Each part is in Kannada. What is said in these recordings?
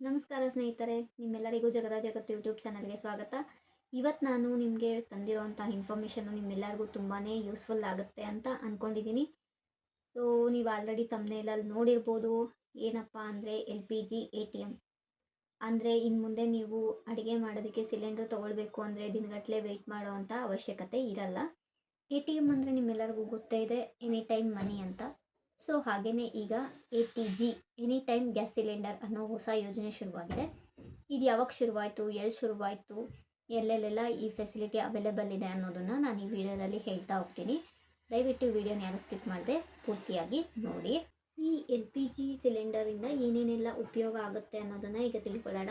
ನಮಸ್ಕಾರ ಸ್ನೇಹಿತರೆ, ನಿಮ್ಮೆಲ್ಲರಿಗೂ ಜಗದ ಜಗತ್ತು ಯೂಟ್ಯೂಬ್ ಚಾನಲ್ಗೆ ಸ್ವಾಗತ. ಇವತ್ತು ನಾನು ನಿಮಗೆ ತಂದಿರೋವಂಥ ಇನ್ಫಾರ್ಮೇಷನ್ನು ನಿಮ್ಮೆಲ್ಲರಿಗೂ ತುಂಬಾ ಯೂಸ್ಫುಲ್ ಆಗುತ್ತೆ ಅಂತ ಅಂದ್ಕೊಂಡಿದ್ದೀನಿ ಸೊ ನೀವು ಆಲ್ರೆಡಿ ತಮ್ಮನೇಲಲ್ಲಿ ನೋಡಿರ್ಬೋದು, ಏನಪ್ಪ ಅಂದರೆ L P G A T M ಅಂದರೆ ಇನ್ನು ಮುಂದೆ ನೀವು ಅಡುಗೆ ಮಾಡೋದಕ್ಕೆ ಸಿಲಿಂಡ್ರ್ ತೊಗೊಳ್ಬೇಕು ಅಂದರೆ ದಿನಗಟ್ಟಲೆ ವೆಯ್ಟ್ ಮಾಡೋ ಅಂಥ ಅವಶ್ಯಕತೆ ಇರಲ್ಲ. ಎ ಟಿ ಎಂ ಅಂದರೆ ನಿಮ್ಮೆಲ್ಲರಿಗೂ ಗೊತ್ತೇ ಇದೆ ಎನಿ ಟೈಮ್ ಮನಿ ಅಂತ. ಸೊ ಹಾಗೆಯೇ ಈಗ A T G any time gas cylinder ಅನ್ನೋ ಹೊಸ ಯೋಜನೆ ಶುರುವಾಗಿದೆ. ಇದು ಯಾವಾಗ ಶುರುವಾಯಿತು, ಎಲ್ಲಿ ಶುರುವಾಯಿತು, ಎಲ್ಲೆಲ್ಲೆಲ್ಲ ಈ ಫೆಸಿಲಿಟಿ ಅವೈಲೇಬಲ್ ಇದೆ ಅನ್ನೋದನ್ನು ನಾನು ಈ ವಿಡಿಯೋದಲ್ಲಿ ಹೇಳ್ತಾ ಹೋಗ್ತೀನಿ. ದಯವಿಟ್ಟು ವಿಡಿಯೋನ ಯಾರು ಸ್ಕಿಪ್ ಮಾಡದೆ, ಪೂರ್ತಿಯಾಗಿ ನೋಡಿ. ಈ ಎಲ್ ಪಿ ಜಿ ಸಿಲಿಂಡರಿಂದ ಏನೇನೆಲ್ಲ ಉಪಯೋಗ ಆಗುತ್ತೆ ಅನ್ನೋದನ್ನು ಈಗ ತಿಳ್ಕೊಳ್ಳೋಣ.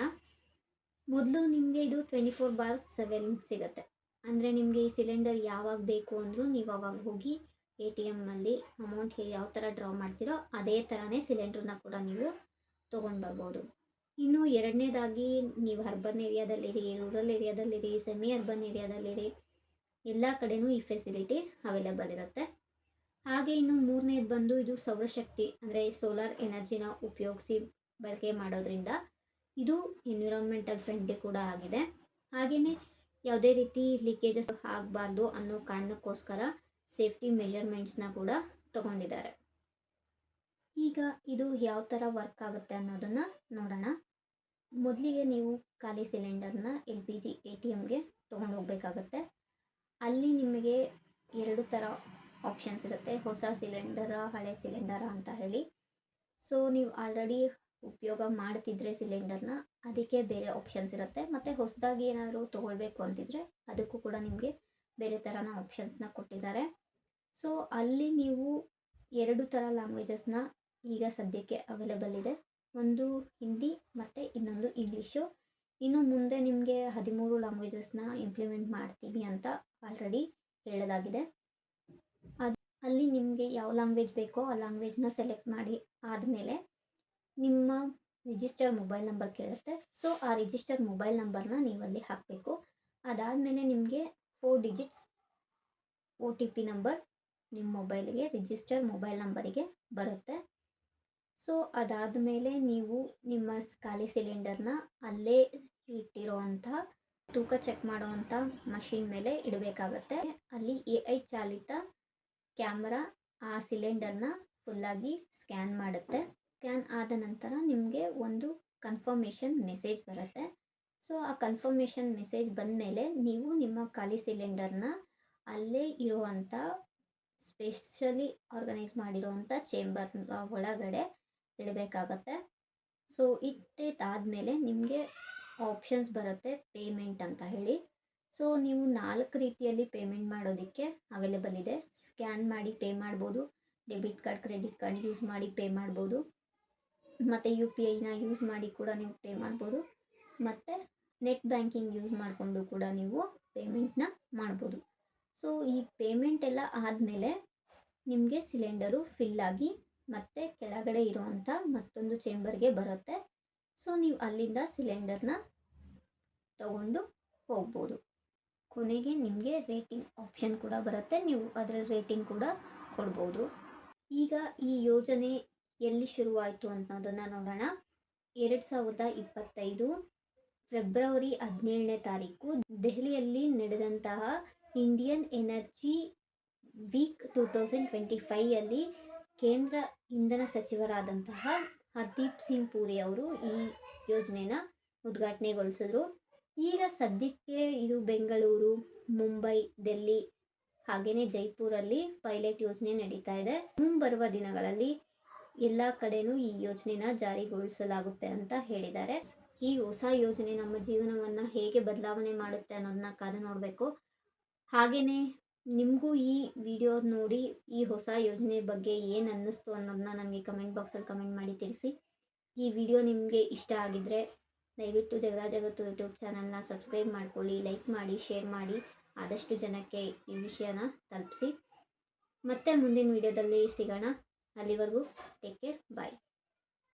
ಮೊದಲು ನಿಮಗೆ ಇದು ಟ್ವೆಂಟಿ ಫೋರ್ ಬಾರ್ ಸೆವೆನ್ ಸಿಗುತ್ತೆ. ಅಂದರೆ ನಿಮಗೆ ಈ ಸಿಲಿಂಡರ್ ಯಾವಾಗ ಬೇಕು ಅಂದರೂ ನೀವು ಅವಾಗ ಹೋಗಿ ಎ ಟಿ ಎಮ್ಮಲ್ಲಿ ಅಮೌಂಟ್ ಯಾವ ಥರ ಡ್ರಾ ಮಾಡ್ತೀರೋ ಅದೇ ಥರನೇ ಸಿಲಿಂಡ್ರನ್ನ ಕೂಡ ನೀವು ತೊಗೊಂಡು ಬರ್ಬೋದು. ಇನ್ನು ಎರಡನೇದಾಗಿ ನೀವು ಅರ್ಬನ್ ಏರಿಯಾದಲ್ಲಿರಿ ರೂರಲ್ ಏರಿಯಾದಲ್ಲಿರಿ ಸೆಮಿ ಅರ್ಬನ್ ಏರಿಯಾದಲ್ಲಿರಿ ಎಲ್ಲ ಕಡೆನೂ ಈ ಫೆಸಿಲಿಟಿ ಅವೈಲೇಬಲ್ ಇರುತ್ತೆ. ಹಾಗೆ ಇನ್ನು ಮೂರನೇದು ಬಂದು ಇದು ಸೌರಶಕ್ತಿ ಅಂದರೆ ಸೋಲಾರ್ ಎನರ್ಜಿನ ಉಪಯೋಗಿಸಿ ಬಳಕೆ ಮಾಡೋದ್ರಿಂದ ಇದು ಎನ್ವಿರಾನ್ಮೆಂಟಲ್ ಫ್ರೆಂಡ್ಲಿ ಕೂಡ ಆಗಿದೆ. ಹಾಗೆಯೇ ಯಾವುದೇ ರೀತಿ ಲೀಕೇಜಸ್ ಆಗಬಾರ್ದು ಅನ್ನೋ ಕಾರಣಕ್ಕೋಸ್ಕರ ಸೇಫ್ಟಿ ಮೆಷರ್ಮೆಂಟ್ಸ್ನ ಕೂಡ ತಗೊಂಡಿದ್ದಾರೆ. ಈಗ ಇದು ಯಾವ ಥರ ವರ್ಕ್ ಆಗುತ್ತೆ ಅನ್ನೋದನ್ನು ನೋಡೋಣ. ಮೊದಲಿಗೆ ನೀವು ಖಾಲಿ ಸಿಲಿಂಡರ್ನ L P G, A T ಎಮ್ಗೆ ತೊಗೊಂಡು ಹೋಗಬೇಕಾಗತ್ತೆ. ಅಲ್ಲಿ ನಿಮಗೆ ಎರಡು ಥರ ಆಪ್ಷನ್ಸ್ ಇರುತ್ತೆ. ಹೊಸ ಸಿಲಿಂಡರ, ಹಳೆ ಸಿಲಿಂಡರ ಅಂತ ಹೇಳಿ. ಸೊ, ನೀವು ಆಲ್ರೆಡಿ ಉಪಯೋಗ ಮಾಡ್ತಿದ್ರೆ ಸಿಲಿಂಡರ್ನ ಅದಕ್ಕೆ ಬೇರೆ ಆಪ್ಷನ್ಸ್ ಇರುತ್ತೆ. ಮತ್ತು ಹೊಸದಾಗಿ ಏನಾದರೂ ತೊಗೊಳ್ಬೇಕು ಅಂತಿದ್ರೆ ಅದಕ್ಕೂ ಕೂಡ ನಿಮಗೆ ಬೇರೆ ಥರನ ಆಪ್ಷನ್ಸ್ನ ಕೊಟ್ಟಿದ್ದಾರೆ. ಸೊ ಅಲ್ಲಿ ನೀವು ಎರಡು ಥರ ಲ್ಯಾಂಗ್ವೇಜಸ್ನ ಈಗ ಸದ್ಯಕ್ಕೆ ಅವೈಲೇಬಲ್ ಇದೆ. ಒಂದು ಹಿಂದಿ ಮತ್ತು ಇನ್ನೊಂದು ಇಂಗ್ಲೀಷು ಇನ್ನು ಮುಂದೆ ನಿಮಗೆ ಹದಿಮೂರು ಲ್ಯಾಂಗ್ವೇಜಸ್ನ ಇಂಪ್ಲಿಮೆಂಟ್ ಮಾಡ್ತೀವಿ ಅಂತ ಆಲ್ರೆಡಿ ಹೇಳೋದಾಗಿದೆ ಅದು ಅಲ್ಲಿ ನಿಮಗೆ ಯಾವ ಲ್ಯಾಂಗ್ವೇಜ್ ಬೇಕೋ ಆ ಲ್ಯಾಂಗ್ವೇಜ್ನ ಸೆಲೆಕ್ಟ್ ಮಾಡಿ ಆದಮೇಲೆ ನಿಮ್ಮ ರಿಜಿಸ್ಟರ್ ಮೊಬೈಲ್ ನಂಬರ್ ಕೇಳುತ್ತೆ. ಸೊ ಆ ರಿಜಿಸ್ಟರ್ ಮೊಬೈಲ್ ನಂಬರ್ನ ನೀವು ಅಲ್ಲಿ ಹಾಕಬೇಕು. ಅದಾದಮೇಲೆ ನಿಮಗೆ four digits O T P number ನಿಮ್ಮ ಮೊಬೈಲ್ಗೆ ರಿಜಿಸ್ಟರ್ ಮೊಬೈಲ್ ನಂಬರಿಗೆ ಬರುತ್ತೆ. ಸೊ, ಅದಾದ ಮೇಲೆ ನೀವು ನಿಮ್ಮ ಖಾಲಿ ಸಿಲಿಂಡರ್ನ ಅಲ್ಲೇ ಇಟ್ಟಿರೋವಂಥ ತೂಕ ಚೆಕ್ ಮಾಡೋವಂಥ ಮಷಿನ್ ಮೇಲೆ ಇಡಬೇಕಾಗತ್ತೆ. ಅಲ್ಲಿ ಎ ಐ ಚಾಲಿತ ಕ್ಯಾಮ್ರಾ ಆ ಸಿಲಿಂಡರ್ನ ಫುಲ್ಲಾಗಿ ಸ್ಕ್ಯಾನ್ ಮಾಡುತ್ತೆ. ಸ್ಕ್ಯಾನ್ ಆದ ನಂತರ ನಿಮಗೆ ಒಂದು ಕನ್ಫರ್ಮೇಷನ್ ಮೆಸೇಜ್ ಬರುತ್ತೆ. ಸೊ, ಆ ಕನ್ಫರ್ಮೇಷನ್ ಮೆಸೇಜ್ ಬಂದ ಮೇಲೆ ನೀವು ನಿಮ್ಮ ಖಾಲಿ ಸಿಲಿಂಡರ್ನ ಅಲ್ಲೇ ಇರುವಂಥ ಸ್ಪೆಷಲಿ ಆರ್ಗನೈಸ್ ಮಾಡಿರೋವಂಥ ಚೇಂಬರ್ ಒಳಗಡೆ ಇಡಬೇಕಾಗತ್ತೆ. ಸೊ ಇಟ್ಟಿದ್ದಾದಮೇಲೆ ನಿಮಗೆ ಆಪ್ಷನ್ಸ್ ಬರುತ್ತೆ ಪೇಮೆಂಟ್ ಅಂತ ಹೇಳಿ. ಸೊ, ನೀವು ನಾಲ್ಕು ರೀತಿಯಲ್ಲಿ ಪೇಮೆಂಟ್ ಮಾಡೋದಕ್ಕೆ ಅವೈಲೇಬಲ್ ಇದೆ. ಸ್ಕ್ಯಾನ್ ಮಾಡಿ ಪೇ ಮಾಡ್ಬೋದು. Debit card, credit card use ಮಾಡಿ ಪೇ ಮಾಡ್ಬೋದು. ಮತ್ತು ಯು ಪಿ ಐನ ಯೂಸ್ ಮಾಡಿ ಕೂಡ ನೀವು ಪೇ ಮಾಡ್ಬೋದು. ಮತ್ತು ನೆಟ್ ಬ್ಯಾಂಕಿಂಗ್ ಯೂಸ್ ಮಾಡಿಕೊಂಡು ಕೂಡ ನೀವು ಪೇಮೆಂಟ್ನ ಮಾಡ್ಬೋದು. ಸೊ ಈ ಪೇಮೆಂಟ್ ಎಲ್ಲ ಆದಮೇಲೆ ನಿಮಗೆ ಸಿಲಿಂಡರು ಫಿಲ್ ಆಗಿ ಮತ್ತೆ ಕೆಳಗಡೆ ಇರೋವಂಥ ಮತ್ತೊಂದು ಚೇಂಬರ್ಗೆ ಬರುತ್ತೆ. ಸೊ ನೀವು ಅಲ್ಲಿಂದ ಸಿಲಿಂಡರ್ನ ತಗೊಂಡು ಹೋಗ್ಬೋದು. ಕೊನೆಗೆ ನಿಮಗೆ ರೇಟಿಂಗ್ ಆಪ್ಷನ್ ಕೂಡ ಬರುತ್ತೆ. ನೀವು ಅದರ ರೇಟಿಂಗ್ ಕೂಡ ಕೊಡ್ಬೋದು. ಈಗ ಈ ಯೋಜನೆ ಎಲ್ಲಿ ಶುರುವಾಯಿತು ಅನ್ನೋದನ್ನು ನೋಡೋಣ. ಎರಡು ಸಾವಿರದ ಇಪ್ಪತ್ತೈದು ಫೆಬ್ರವರಿ ಹದಿನೇಳನೇ ತಾರೀಕು, ದೆಹಲಿಯಲ್ಲಿ ನಡೆದಂತಹ Indian energy week two thousand twenty ಫೈಯಲ್ಲಿ ಕೇಂದ್ರ ಇಂಧನ ಸಚಿವರಾದಂತಹ ಹರ್ದೀಪ್ ಸಿಂಗ್ ಪೂರಿ ಅವರು ಈ ಯೋಜನೆನ ಉದ್ಘಾಟನೆಗೊಳಿಸಿದ್ರು. ಈಗ ಸದ್ಯಕ್ಕೆ ಇದು ಬೆಂಗಳೂರು, ಮುಂಬೈ, ಡೆಲ್ಲಿ ಹಾಗೆಯೇ ಜೈಪುರಲ್ಲಿ ಪೈಲಟ್ ಯೋಜನೆ ನಡೀತಾ ಇದೆ. ಮುಂಬರುವ ದಿನಗಳಲ್ಲಿ ಎಲ್ಲ ಕಡೆನೂ ಈ ಯೋಜನೆನ ಜಾರಿಗೊಳಿಸಲಾಗುತ್ತೆ ಅಂತ ಹೇಳಿದ್ದಾರೆ. ಈ ಹೊಸ ಯೋಜನೆ ನಮ್ಮ ಜೀವನವನ್ನು ಹೇಗೆ ಬದಲಾವಣೆ ಮಾಡುತ್ತೆ ಅನ್ನೋದನ್ನ ಕಾದು ನೋಡಬೇಕು. ಹಾಗೆಯೇ ನಿಮಗೂ ಈ ವಿಡಿಯೋ ನೋಡಿ ಈ ಹೊಸ ಯೋಜನೆ ಬಗ್ಗೆ ಏನು ಅನ್ನಿಸ್ತು ಅನ್ನೋದನ್ನ ನನಗೆ ಕಮೆಂಟ್ ಬಾಕ್ಸಲ್ಲಿ ಕಮೆಂಟ್ ಮಾಡಿ ತಿಳಿಸಿ. ಈ ವಿಡಿಯೋ ನಿಮಗೆ ಇಷ್ಟ ಆಗಿದ್ದರೆ ದಯವಿಟ್ಟು ಜಗದ ಜಗತ್ತು ಯೂಟ್ಯೂಬ್ ಚಾನಲ್ನ ಸಬ್ಸ್ಕ್ರೈಬ್ ಮಾಡ್ಕೊಳ್ಳಿ ಲೈಕ್ ಮಾಡಿ ಶೇರ್ ಮಾಡಿ, ಆದಷ್ಟು ಜನಕ್ಕೆ ಈ ವಿಷಯನ ತಲುಪಿಸಿ. ಮತ್ತೆ ಮುಂದಿನ ವಿಡಿಯೋದಲ್ಲಿ ಸಿಗೋಣ. ಅಲ್ಲಿವರೆಗೂ ಟೇಕ್ ಕೇರ್ ಬಾಯ್